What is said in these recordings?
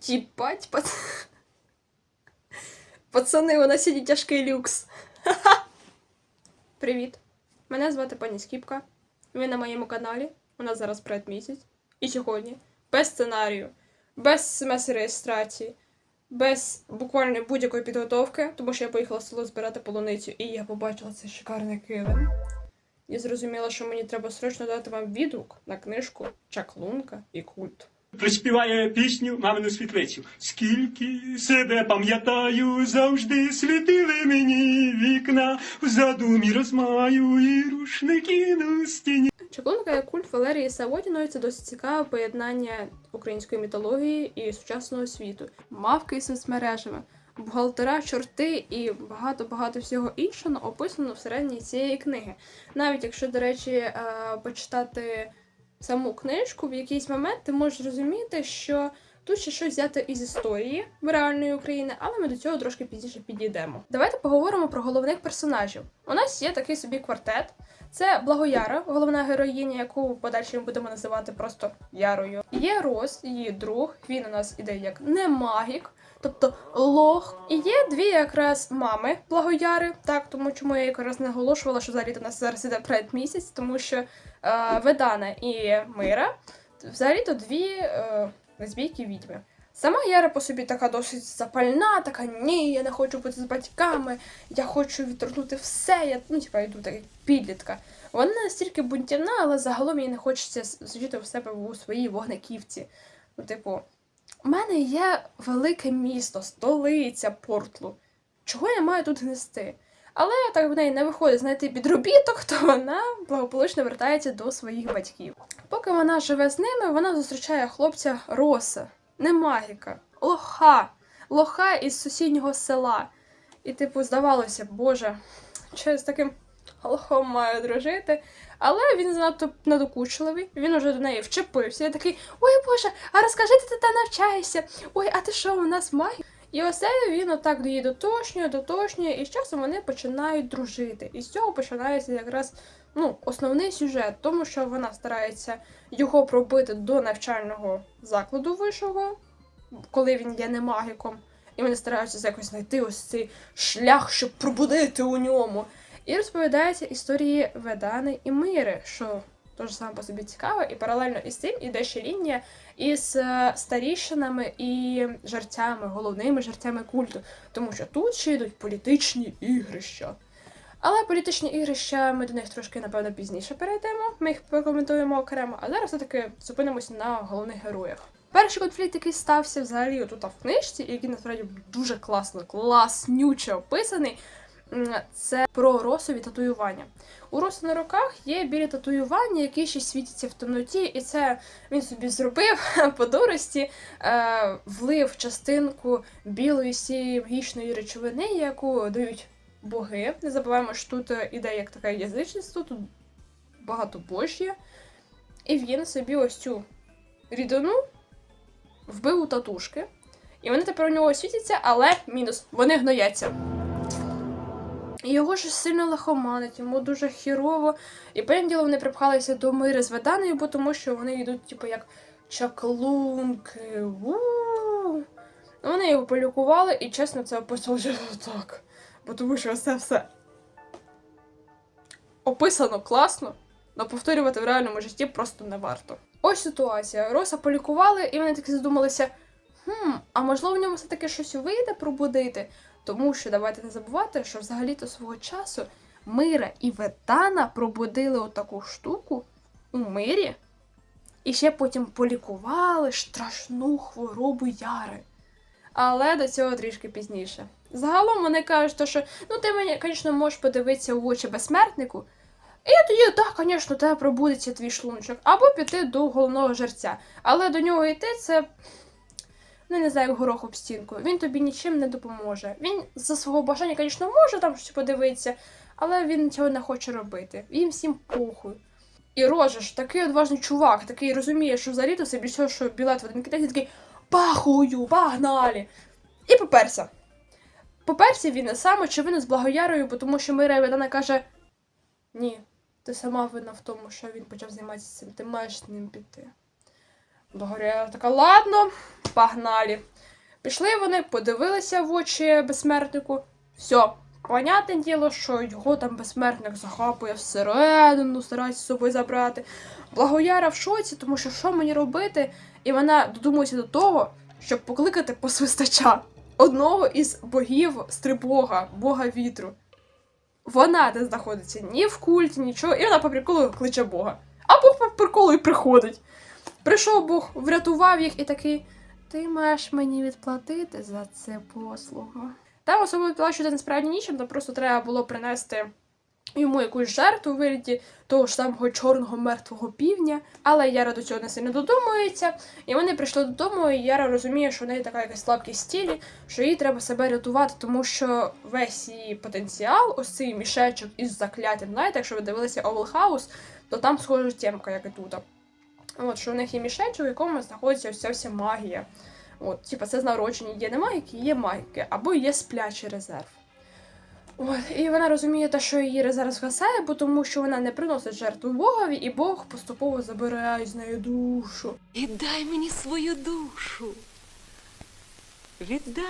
Тіпать, пац... Пацани, у нас сьогодні тяжкий люкс. Привіт. Мене звати пані Скіпка. Ви на моєму каналі. У нас зараз пред місяць. І сьогодні без сценарію, без смс-реєстрації, без буквально будь-якої підготовки, тому що я поїхала в село збирати полуницю, і я побачила цей шикарний килим. І зрозуміла, що мені треба срочно дати вам відгук на книжку Чаклунка і культ. Приспіває пісню мамину світлицю. Скільки себе пам'ятаю, завжди світили мені вікна, в задумі розмаю і рушники на стіні. Чаклунка і культ Валерії Савотіної це досить цікаве поєднання української мітології і сучасного світу. Мавки і соцмережами, бухгалтера, чорти і багато-багато всього іншого описано всередині цієї книги. Навіть якщо, до речі, е, почитати саму книжку, в якийсь момент ти можеш зрозуміти, що тут ще щось взято із історії реальної України, але ми до цього трошки пізніше підійдемо. Давайте поговоримо про головних персонажів. У нас є такий собі квартет. Це Благояра, головна героїня, яку в подальшому будемо називати просто Ярою. Є Рос, її друг. Він у нас іде як не магік, тобто лох. І є дві якраз мами Благояри. Так, тому чому я якраз наголошувала, що взагалі у нас зараз іде предмісяць, тому що е, Ведана і Мира взагалі-то дві е, лесбійки відьми. Сама Яра по собі така досить запальна, така ні, я не хочу бути з батьками, я хочу відторгнути все. Я ну, типа, йду так як підлітка. Вона настільки бунтівна, але загалом їй не хочеться жити в себе у своїй вогнеківці. Ну, типу, у мене є велике місто, столиця Портлу. Чого я маю тут гнести? Але так в неї не виходить знайти підробіток, то вона благополучно вертається до своїх батьків. Поки вона живе з ними, вона зустрічає хлопця Роса, не магіка, лоха, лоха із сусіднього села. І, типу, здавалося, боже, чи з таким лохом маю дружити. Але він занадто надокучливий, він уже до неї вчепився. Я такий, ой Боже, а розкажи, ти де навчаєшся? Ой, а ти що, у нас магія? І оце він отак її дотошнює, дотошнює, і з часом вони починають дружити. І з цього починається якраз ну, основний сюжет, тому що вона старається його пробити до навчального закладу вищого, коли він є не магіком. І вони стараються якось знайти ось цей шлях, щоб пробудити у ньому. І розповідаються історії Ведани і Мири, що теж саме по собі цікаво, і паралельно із цим іде ще лінія із е, старішинами і жерцями, головними жерцями культу, тому що тут ще йдуть політичні ігрища. Але політичні ігрища ми до них трошки, напевно, пізніше перейдемо. Ми їх прокоментуємо окремо, а зараз все-таки зупинимося на головних героях. Перший конфлікт, який стався взагалі тут в книжці, який насправді дуже класно, класнюче описаний. Це про росові татуювання. У Роса на руках є білі татуювання, які ще світяться в темноті, і це він собі зробив по дурості, е, влив частинку білої сієї магічної речовини, яку дають боги. Не забуваємо, що тут е, іде як таке язичництво, тут багато божє. І він собі ось цю рідину вбив у татушки. І вони тепер у нього світяться, але мінус, вони гнояться. І його ж сильно лихоманить, йому дуже хірово. І потім діло вони припхалися до мири з Веданою, бо тому що вони йдуть, типу, як чаклунки. у Ну, Вони його полікували, і чесно, це описували так. Бо тому що це все описано класно, але повторювати в реальному житті просто не варто. Ось ситуація. Роса полікували, і вони таки задумалися: хм, а можливо, в ньому все-таки щось вийде пробудити. Тому що давайте не забувати, що взагалі-то свого часу Мира і Ветана пробудили отаку штуку у мирі, і ще потім полікували страшну хворобу Яри. Але до цього трішки пізніше. Загалом вони кажуть, що ну ти мені, звісно, можеш подивитися у очі безсмертнику. І тоді, так, звісно, тебе пробудеться твій шлунчик, або піти до головного жерця. Але до нього йти це. Ну, не знаю, як горох об стінку. Він тобі нічим не допоможе. Він за свого бажання, звісно, може там щось подивитися, але він цього не хоче робити. Їм всім похуй. І Рожеш, такий одважний чувак, такий розуміє, що взагалі то все, що білет в один китайці, такий пахую, погнали. І поперся. Поперся він сам, очевидно, з благоярою, бо тому що Мира Ведана каже: Ні, ти сама винна в тому, що він почав займатися цим, ти маєш з ним піти. Благояря така, ладно, погнали. Пішли вони, подивилися в очі безсмертнику. Все, понятне діло, що його там безсмертник захапує всередину, старається з собою забрати. Благояра в шоці, тому що що мені робити? І вона додумується до того, щоб покликати посвистача одного із богів стрибога, бога вітру. Вона не знаходиться ні в культі, нічого, і вона по приколу кличе Бога. А Бог по приколу і приходить. Прийшов Бог, врятував їх і такий: Ти маєш мені відплатити за це послугу. Там особливо відплачувати насправді нічим, там просто треба було принести йому якусь жертву у вигляді того ж самого чорного мертвого півня. Але Яра до цього не сильно додумується. І вони прийшли додому, і Яра розуміє, що в неї така якась слабкість в тілі, що їй треба себе рятувати, тому що весь її потенціал, ось цей мішечок із закляттям, знаєте, якщо ви дивилися Owl House, то там схожа темка, як і тут. От, що в них є мішечок, в якому знаходиться ця вся магія. От, типа, це з народження є не магіки, є магіки, або є сплячий резерв. От, і вона розуміє те, що її резерв згасає, бо тому що вона не приносить жертву Богові, і Бог поступово забирає з неї душу. Віддай мені свою душу. Віддай,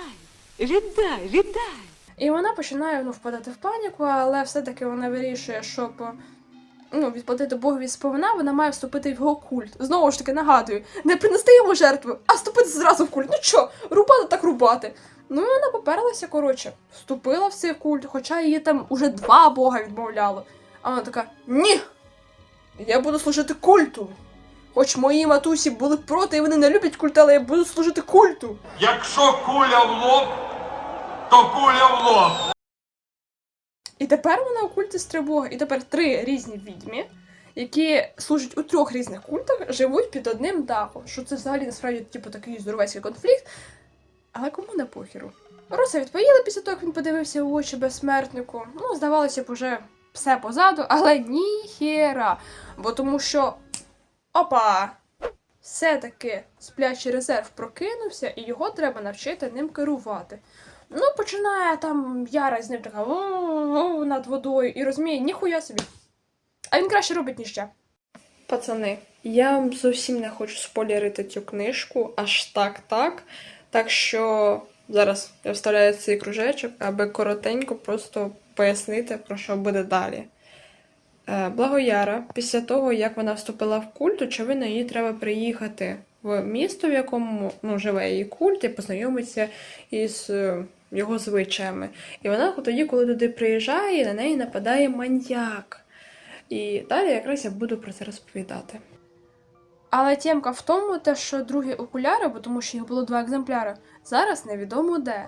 віддай, віддай. І вона починає ну, впадати в паніку, але все-таки вона вирішує, щоб ну, відплатити Богові сповна, вона має вступити в його культ. Знову ж таки, нагадую, не принести йому жертву, а вступити зразу в культ. Ну що, рубати так рубати. Ну і вона поперлася, коротше, вступила в цей культ, хоча її там уже два бога відмовляло. А вона така: Ні! Я буду служити культу. Хоч мої матусі були проти, і вони не люблять культ, але я буду служити культу. Якщо куля в лоб, то куля в лоб. І тепер вона у культі Стрибога. І тепер три різні відьмі, які служать у трьох різних культах, живуть під одним дахом. Що це взагалі насправді типу такий здоровецький конфлікт. Але кому не похеру. Роса відповіла після того, як він подивився у очі безсмертнику. Ну, здавалося б, уже все позаду, але ніхера. Бо тому що. Опа! Все-таки сплячий резерв прокинувся, і його треба навчити ним керувати. Ну, починає там Яра з ним така над водою і розуміє, ніхуя собі. А він краще робить, ніж я. Пацани, я зовсім не хочу спойлерити цю книжку, аж так так. Так що зараз я вставляю цей кружечок, аби коротенько просто пояснити, про що буде далі. Е, Благояра, після того, як вона вступила в культ, очевидно, їй треба приїхати в місто, в якому ну, живе її культ, і познайомитися із е, його звичаями. І вона тоді, коли туди приїжджає, на неї нападає маньяк. І далі якраз я буду про це розповідати. Але тємка в тому, те, що другі окуляри, бо тому що їх було два екземпляри, зараз невідомо де.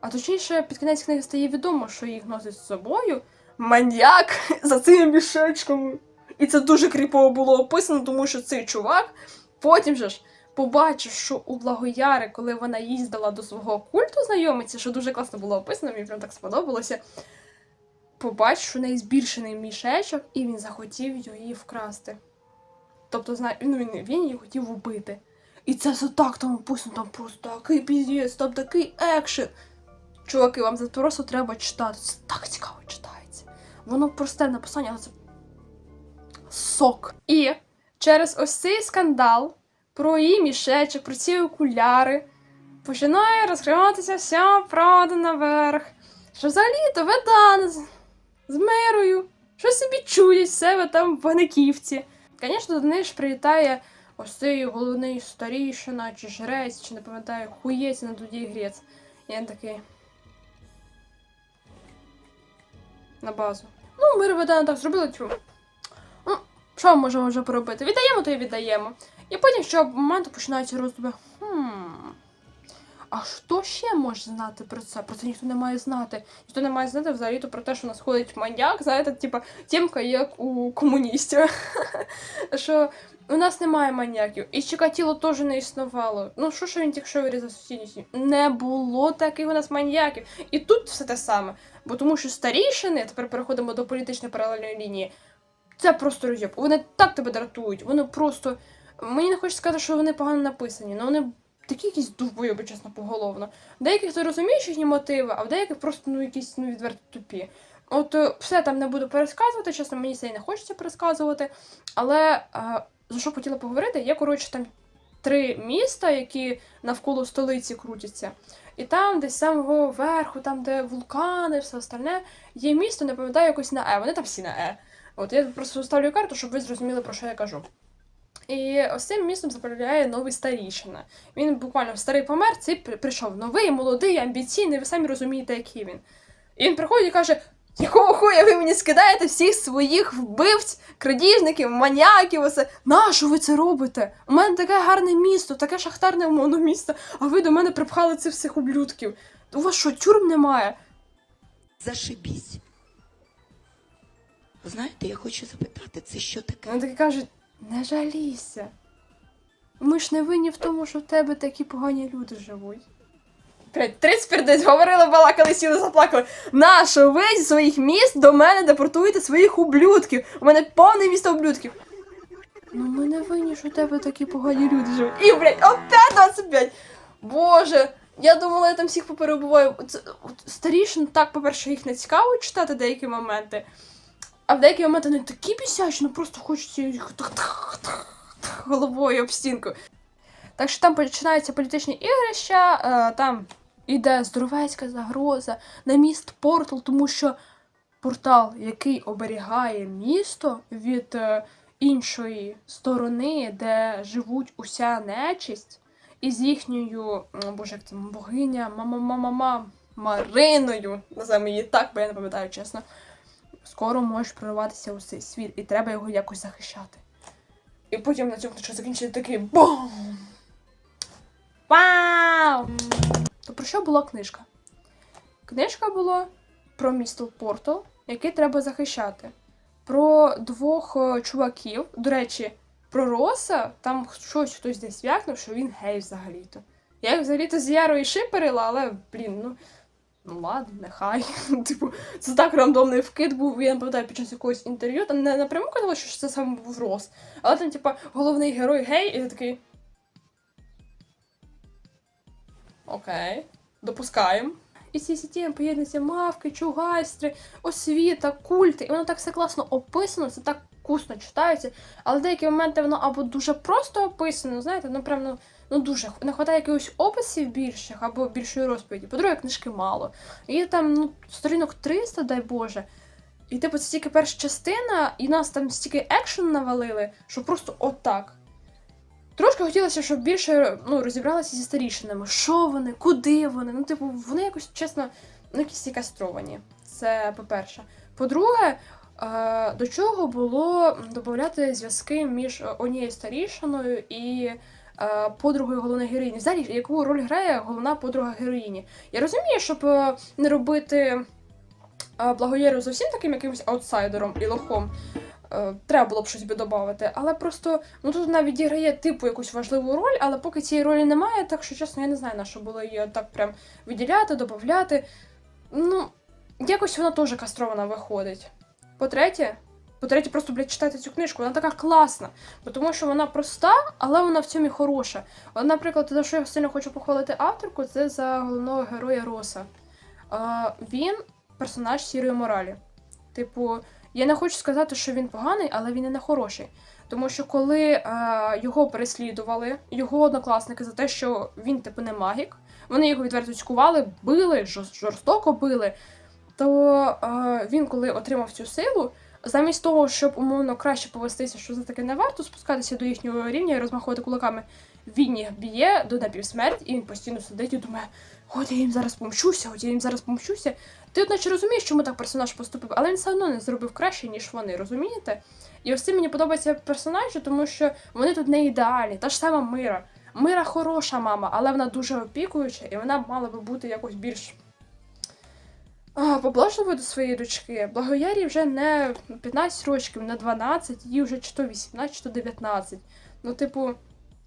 А точніше, під кінець книги стає відомо, що їх носить з собою маньяк за цими мішечками. І це дуже кріпово було описано, тому що цей чувак потім же ж побачив, що у Благояри, коли вона їздила до свого культу знайомиться, що дуже класно було описано, мені прям так сподобалося. Побачив, що у неї збільшений мішечок, і він захотів її вкрасти. Тобто, ну, він, він її хотів убити. І це все так там описано, там просто такий піздець, там такий екшен. Чуваки, вам це просто треба читати. Це так цікаво читається. Воно просте в написанні, але це сок. І через ось цей скандал про її мішечок, про ці окуляри, починає розкриватися вся правда наверх. Що взагалі-то Ведан з, з мерою, що собі чують себе там в Ваниківці. Звісно, до неї ж прилітає ось цей головний старішина, чи жрець, чи не пам'ятаю, хуєць на тоді грець. І він такий. На базу. Ну, ми Реведана так зробили, тьфу. Ну, що можемо вже поробити? Віддаємо, то і віддаємо. І потім з цього моменту починаються роздуми. Хм. А що ще може знати про це? Про це ніхто не має знати. Ніхто не має знати взагалі то про те, що у нас ходить маньяк, знаєте, типа тємка, як у комуністів. що у нас немає маньяків. І Чикатіло теж не існувало. Ну, що що він тільки що вирізав сусіднісні? Не було таких у нас маньяків. І тут все те саме. Бо тому що старішини, тепер переходимо до політичної паралельної лінії. Це просто роз'єб. Вони так тебе дратують. Вони просто. Мені не хочеться сказати, що вони погано написані, але вони такі якісь довбойоби, чесно, поголовно. Деяких ти розумієш їхні мотиви, а в деяких просто ну якісь ну відверто тупі. От е, все там не буду пересказувати, чесно, мені це і не хочеться пересказувати. Але е, за що хотіла поговорити, є, коротше, там три міста, які навколо столиці крутяться. І там, десь з самого верху, там, де вулкани, все остальне, є місто, не пам'ятаю якось на Е. Вони там всі на Е. От я просто ставлю карту, щоб ви зрозуміли, про що я кажу. І ось цим містом заправляє новий старішина. Він буквально старий помер, цей прийшов новий, молодий, амбіційний, ви самі розумієте, який він. І він приходить і каже: якого хуя ви мені скидаєте всіх своїх вбивць, крадіжників, маніяків, усе. Нащо ви це робите? У мене таке гарне місто, таке шахтарне умовно місто, а ви до мене припхали цих всіх ублюдків. У вас що, тюрм немає? Зашибісь. Знаєте, я хочу запитати, це що таке? Вони такі кажуть, не жалійся. Ми ж не винні в тому, що в тебе такі погані люди живуть. Блять, 30 десь говорили, балакали, сіли, заплакали. Нащо ви зі своїх міст до мене депортуєте своїх ублюдків? У мене повне місто ублюдків. Ну ми не винні, що в тебе такі погані люди живуть. І, блядь, опять 25! Боже, я думала, я там всіх поперебуваю. Старішин, так, по-перше, їх не цікаво читати деякі моменти. А в деякі моменти вони такі бісячі, ну просто хочеться їх головою об стінку. Так що там починаються політичні ігрища, е, там іде здоровецька загроза на міст портал, тому що портал, який оберігає місто від е, іншої сторони, де живуть уся нечисть, і з їхньою, боже, як там богиня, мама-мама-мама, Мариною, називаємо її так, бо я не пам'ятаю чесно скоро можеш прорватися у цей світ, і треба його якось захищати. І потім на цьому що закінчити такий бум! Вау! То про що була книжка? Книжка була про місто Портал, яке треба захищати. Про двох е, чуваків. До речі, про Роса там щось хтось десь вякнув, що він гей взагалі-то. Я їх взагалі-то з Ярою шиперила, але, блін, ну. Ну ладно, нехай. Типу, це так рандомний вкид був, я не пам'ятаю під час якогось інтерв'ю. Там не напряму казали, що це саме був Рос. Але там, типа, головний герой гей, і ти такий. Окей, допускаємо. І ці сіті поєднуються мавки, чугайстри, освіта, культи. І воно так все класно описано, це так вкусно читається. Але деякі моменти воно або дуже просто описано, знаєте, ну прям ну, ну дуже не вистачає якихось описів більших або більшої розповіді. По-друге, книжки мало. І там ну, сторінок 300, дай Боже. І типу, це тільки перша частина, і нас там стільки екшену навалили, що просто отак. Трошки хотілося, щоб більше ну, розібралися зі старішинами. Що вони, куди вони? Ну, типу, вони якось чесно, ну, якісь кастровані. Це по-перше. По-друге, до чого було додати зв'язки між е, однією старішиною і е, подругою головної героїні. Взагалі, яку роль грає головна подруга героїні? Я розумію, щоб е, не робити благоєру зовсім таким якимось аутсайдером і лохом. Треба було б щось би додати, але просто ну тут вона відіграє типу якусь важливу роль, але поки цієї ролі немає, так що чесно, я не знаю, на що було її так прям виділяти, додати. Ну, якось вона теж кастрована виходить. По-третє, по-третє, просто, блядь, читайте цю книжку, вона така класна. Бо Тому що вона проста, але вона в цьому і хороша. От, наприклад, те, що я сильно хочу похвалити авторку, це за головного героя Роса. А, він персонаж сірої моралі. Типу, я не хочу сказати, що він поганий, але він і не хороший. Тому що коли е, його переслідували, його однокласники за те, що він типу не магік, вони його відверто цькували, били, жорстоко били. То е, він, коли отримав цю силу, замість того, щоб умовно краще повестися, що це таке не варто спускатися до їхнього рівня і розмахувати кулаками, він їх б'є до напівсмерті, і він постійно сидить і думає, от я їм зараз помщуся, от я їм зараз помщуся. Ти одначе розумієш, чому так персонаж поступив, але він все одно не зробив краще, ніж вони, розумієте? І ось це мені подобається персонажі, тому що вони тут не ідеальні. Та ж сама Мира. Мира хороша мама, але вона дуже опікуюча, і вона мала би бути якось більш а, до своєї дочки. Благоярі вже не 15 років, не 12, їй вже чи то 18, чи то 19. Ну, типу,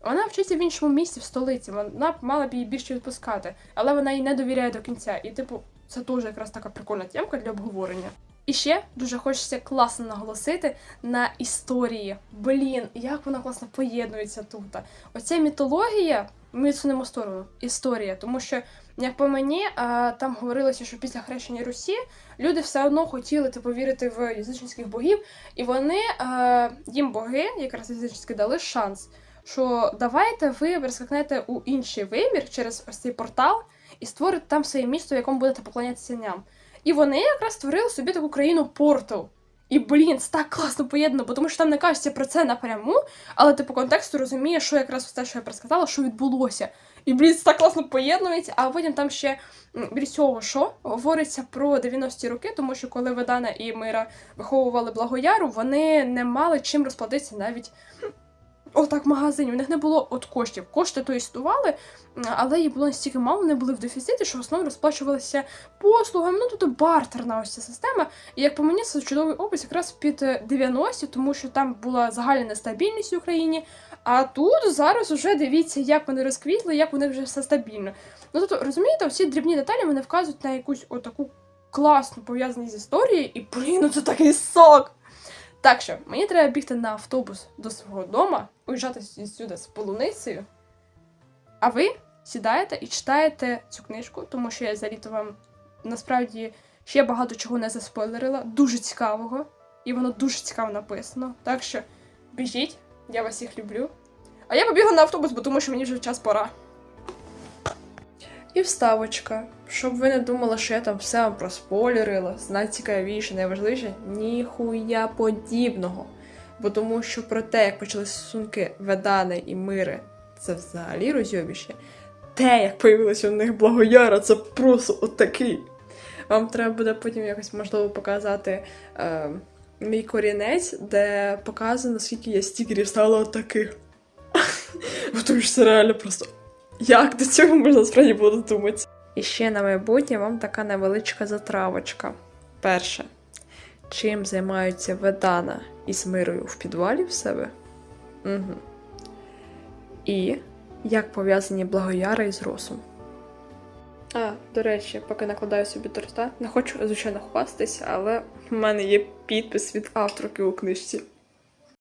вона вчиться в іншому місці в столиці, вона мала б її більше відпускати, але вона їй не довіряє до кінця. І, типу, це теж якраз така прикольна тємка для обговорення. І ще дуже хочеться класно наголосити на історії. Блін, як вона класно поєднується тут. Оця мітологія, ми відсунемо сторону, історія, тому що, як по мені, а, там говорилося, що після хрещення Русі люди все одно хотіли типу, вірити в язичницьких богів, і вони а, їм боги, якраз язичницькі, дали шанс. що давайте ви перескакнете у інший вимір через ось цей портал і створите там своє місто, в якому будете поклонятися ням. І вони якраз створили собі таку країну портал. І блін, це так класно поєднано, бо тому що там не кажеться про це напряму, але ти по контексту розумієш, що якраз те, що я просказала, що відбулося. І блін, це так класно поєднується. А потім там ще біля цього що говориться про 90-ті роки, тому що коли Ведана і Мира виховували Благояру, вони не мали чим розплатитися навіть. Отак в. У них не було от коштів. Кошти то існували, але їх було настільки мало, вони були в дефіциті, що в основному розплачувалися послугами. Ну тут бартерна ось ця система. І як по мені, це чудовий опис якраз під е, 90-ті, тому що там була загальна нестабільність в Україні. А тут зараз уже дивіться, як вони розквітли, як них вже все стабільно. Ну тобто, розумієте, всі дрібні деталі вони вказують на якусь отаку класну пов'язаність з історією, і блін, ну це такий сок. Так що, мені треба бігти на автобус до свого дома, уїжджати сюди з полуницею. А ви сідаєте і читаєте цю книжку, тому що я за літо вам насправді ще багато чого не заспойлерила, дуже цікавого, і воно дуже цікаво написано. Так що біжіть, я вас всіх люблю. А я побігла на автобус, бо тому що мені вже час пора. І вставочка. Щоб ви не думали, що я там все вам проспойлерила, найцікавіше, найважливіше, ніхуя подібного. Бо тому що про те, як почали стосунки Ведани і Мири, це взагалі розйобіще. Те, як появилася у них благояра, це просто отакий. Вам треба буде потім якось можливо показати е, мій корінець, де показано, скільки я стікерів стала отаких. Бо Тому що це реально просто. Як до цього можна справді було додуматися? І ще на майбутнє вам така невеличка затравочка. Перше. Чим займаються Ведана із мирою в підвалі в себе? Угу. І як пов'язані Благояра із Росом. А, до речі, поки накладаю собі торта, не хочу, звичайно, хвастатись, але в мене є підпис від авторки у книжці.